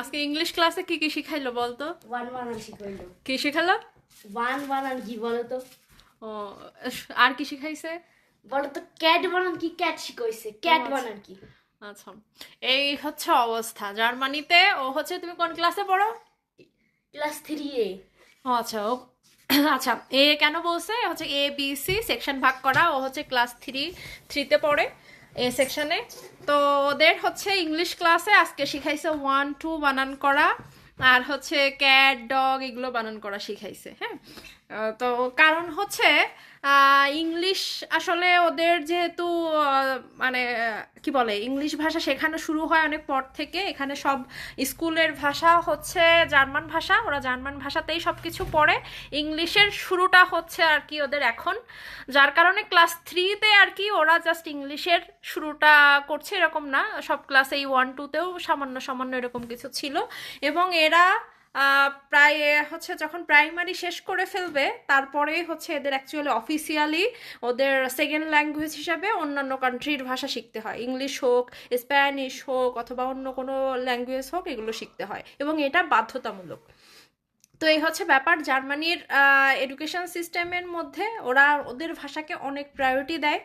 আজকে ইংলিশ ক্লাসে কি কি শিখাইলো বলতো? ওয়ান বানান শিখাইলো। কি শিখালো? ওয়ান বানান কি বলতো? ও আর কি শিখাইছে? বলো তো ক্যাট বানান কি ক্যাট শিখাইছে? ক্যাট। বানান কি? আচ্ছা। এই হচ্ছে অবস্থা। জার্মানিতে ও হচ্ছে তুমি কোন ক্লাসে পড়ো? ক্লাস থ্রি এ। ও আচ্ছা ও আচ্ছা। এ কেন বলছে? হচ্ছে এ বি সি সেকশন ভাগ করা। ও হচ্ছে ক্লাস থ্রি থ্রিতে পড়ে। এ সেকশনে তো ওদের হচ্ছে ইংলিশ ক্লাসে আজকে শিখাইছে ওয়ান টু বানান করা, আর হচ্ছে ক্যাট ডগ এগুলো বানান করা শিখাইছে হ্যাঁ? তো কারণ হচ্ছে ইংলিশ আসলে ওদের যেহেতু মানে কি বলে, ইংলিশ ভাষা শেখানো শুরু হয় অনেক পর থেকে। এখানে সব স্কুলের ভাষা হচ্ছে জার্মান ভাষা, ওরা জার্মান ভাষাতেই সব কিছু পড়ে। ইংলিশের শুরুটা হচ্ছে আর কি ওদের এখন। যার কারণে ক্লাস থ্রিতে আর কি ওরা জাস্ট ইংলিশের শুরুটা করছে, এরকম না। সব ক্লাসে এই ওয়ান টুতেও সামান্য সামান্য এরকম কিছু ছিল। এবং এরা প্রায় হচ্ছে যখন প্রাইমারি শেষ করে ফেলবে, তারপরে হচ্ছে এদের অ্যাকচুয়ালি অফিসিয়ালি ওদের সেকেন্ড ল্যাঙ্গুয়েজ হিসাবে অন্যান্য কান্ট্রির ভাষা শিখতে হয়। ইংলিশ হোক স্প্যানিশ হোক, অথবা অন্য কোনো ল্যাঙ্গুয়েজ হোক, এগুলো শিখতে হয়। এবং এটা বাধ্যতামূলক। তো এই হচ্ছে ব্যাপার। জার্মানির এডুকেশন সিস্টেমের মধ্যে ওরা ওদের ভাষাকে অনেক প্রায়োরিটি দেয়।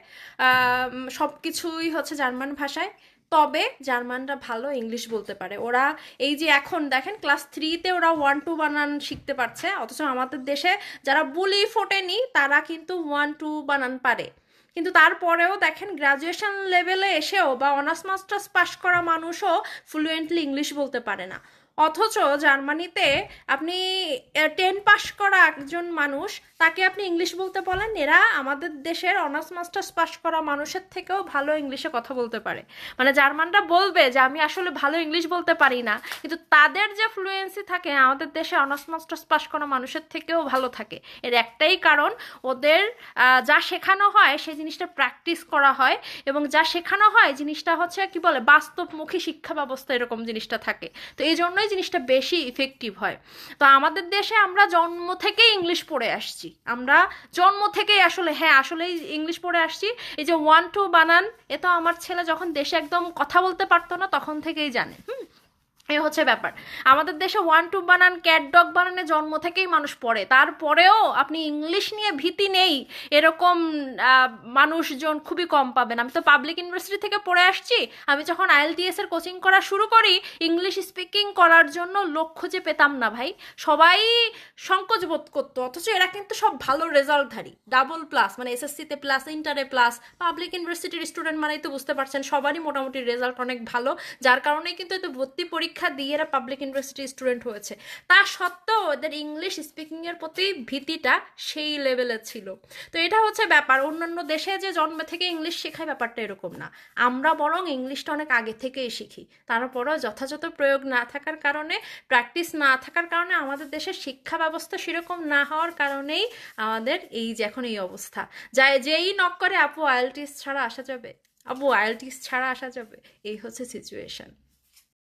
সব কিছুই হচ্ছে জার্মান ভাষায়। তবে জার্মানরা ভালো ইংলিশ বলতে পারে। ওরা এই যে এখন দেখেন ক্লাস থ্রিতে ওরা ওয়ান টু বানান শিখতে পারছে, অথচ আমাদের দেশে যারা বুলি ফোটেনি, তারা কিন্তু ওয়ান টু বানান পারে। কিন্তু তারপরেও দেখেন গ্রাজুয়েশন লেভেলে এসেও বা অনার্স মাস্টার্স পাশ করা মানুষও ফ্লুয়েন্টলি ইংলিশ বলতে পারে না। অথচ জার্মানিতে আপনি টেন পাস করা একজন মানুষ, তাকে আপনি ইংলিশ বলতে বলেন, এরা আমাদের দেশের অনার্স মাস্টার্স পাস করা মানুষের থেকেও ভালো ইংলিশে কথা বলতে পারে। মানে জার্মানরা বলবে যে, আমি আসলে ভালো ইংলিশ বলতে পারি না। কিন্তু তাদের যে ফ্লুয়েন্সি থাকে, আমাদের দেশে অনার্স মাস্টার্স পাস করা মানুষের থেকেও ভালো থাকে। এর একটাই কারণ, ওদের যা শেখানো হয়, সেই জিনিসটা প্র্যাকটিস করা হয় এবং যা শেখানো হয়, জিনিসটা হচ্ছে কি বলে, বাস্তবমুখী শিক্ষা ব্যবস্থা এরকম জিনিসটা থাকে। তো এই জন্যই জিনিসটা বেশি ইফেক্টিভ হয়। তো আমাদের দেশে আমরা জন্ম থেকেই ইংলিশ পড়ে আসছি। আমরা জন্ম থেকেই আসলে হ্যাঁ আসলেই ইংলিশ পড়ে আসছি। এই যে, ওয়ান টু বানান এ তো আমার ছেলে যখন দেশে একদম কথা বলতে পারতো না, তখন থেকেই জানে। এই হচ্ছে ব্যাপার। আমাদের দেশে ওয়ান টু বানান ক্যাট ডগ বানানে জন্ম থেকেই মানুষ পড়ে। তারপরেও আপনি ইংলিশ নিয়ে ভীতি নেই। এরকম মানুষজন খুবই কম পাবেন। আমি তো পাবলিক ইউনিভার্সিটি থেকে পড়ে আসছি। আমি যখন আইএলটিএস এর কোচিং করা শুরু করি ইংলিশ স্পিকিং করার জন্য লোক যে পেতাম না ভাই। সবাই সংকোচ বোধ করতো। অথচ এরা কিন্তু সব ভালো রেজাল্টধারী ডাবল প্লাস মানে এসএসসিতে প্লাস ইন্টারে প্লাস পাবলিক ইউনিভার্সিটির স্টুডেন্ট মানেই তো বুঝতে পারছেন, সবারই মোটামুটি রেজাল্ট অনেক ভালো। যার কারণেই কিন্তু এত ভর্তি পরীক্ষা দিয়ে এরা পাবলিক ইউনিভার্সিটির স্টুডেন্ট হয়েছে। তা সত্ত্বেও ওদের ইংলিশ স্পিকিংয়ের প্রতি ভীতিটা সেই লেভেলের ছিল। তো এটা হচ্ছে ব্যাপার। অন্যান্য দেশে যে জন্মে থেকে ইংলিশ শেখায় ব্যাপারটা এরকম না। আমরা বরং ইংলিশটা অনেক আগে থেকেই শিখি। তারপরও যথাযথ প্রয়োগ না থাকার কারণে প্র্যাকটিস না থাকার কারণে আমাদের দেশের শিক্ষা ব্যবস্থা সেরকম না হওয়ার কারণেই আমাদের এই যে এখন এই অবস্থা। যাই যেই নক করে, আপু আইএলটিএস ছাড়া আসা যাবে? আপু আইএলটিএস ছাড়া আসা যাবে? এই হচ্ছে সিচুয়েশন